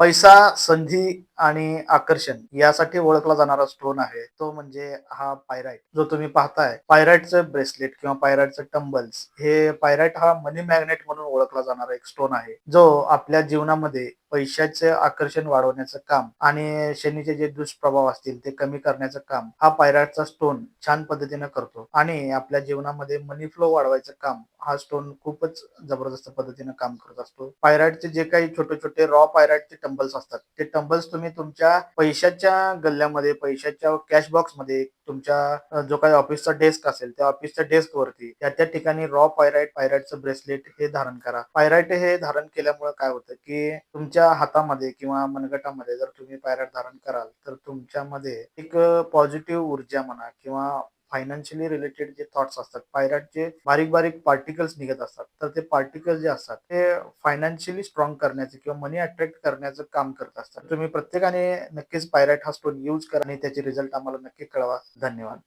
પૈસા સંધિ आणि आकर्षण यासाठी ओळखला जाणारा स्टोन आहे. तो म्हणजे हा पायराईट जो तुम्ही पाहताय. पायराईटचं ब्रेसलेट किंवा पायराईटचं टंबल्स हे पायराईट हा मनी मॅग्नेट म्हणून ओळखला जाणारा एक स्टोन आहे जो आपल्या जीवनामध्ये पैशाचे आकर्षण वाढवण्याचं काम आणि शनीचे जे दुष्प्रभाव असतील ते कमी करण्याचं काम हा पायराईटचा स्टोन छान पद्धतीने करतो. आणि आपल्या जीवनामध्ये मनी फ्लो वाढवायचं काम हा स्टोन खूपच जबरदस्त पद्धतीने काम करत असतो. पायराईटचे जे काही छोटे छोटे रॉ पायराईटचे टंबल्स असतात ते टंबल्स तुम्ही तुम्ही तुमच्या पैशाच्या गल्ल्यामध्ये पैशाच्या कॅश बॉक्समध्ये तुमच्या जो काही ऑफिसचा डेस्क असेल त्या ऑफिसच्या डेस्क वरती त्या त्या ठिकाणी रॉ पायराईट पायराईटचं ब्रेसलेट हे धारण करा. पायराईट हे धारण केल्यामुळे काय होतं की तुमच्या हातामध्ये किंवा मनगटामध्ये जर तुम्ही पायराईट धारण कराल तर तुमच्यामध्ये एक पॉझिटिव्ह ऊर्जा म्हणा किंवा फायनान्शियली रिलेटेड जे थॉट्स असतात पायरटचे बारीक बारीक पार्टिकल्स निघत असतात तर ते पार्टिकल्स जे असतात ते फायनान्शियली स्ट्रॉंग करण्याचे किंवा मनी अट्रॅक्ट करण्याचं काम करत असतात. तुम्ही प्रत्येकाने नक्कीच पायरट हा स्टोन यूज करा आणि त्याचे रिझल्ट आम्हाला नक्की कळवा. धन्यवाद.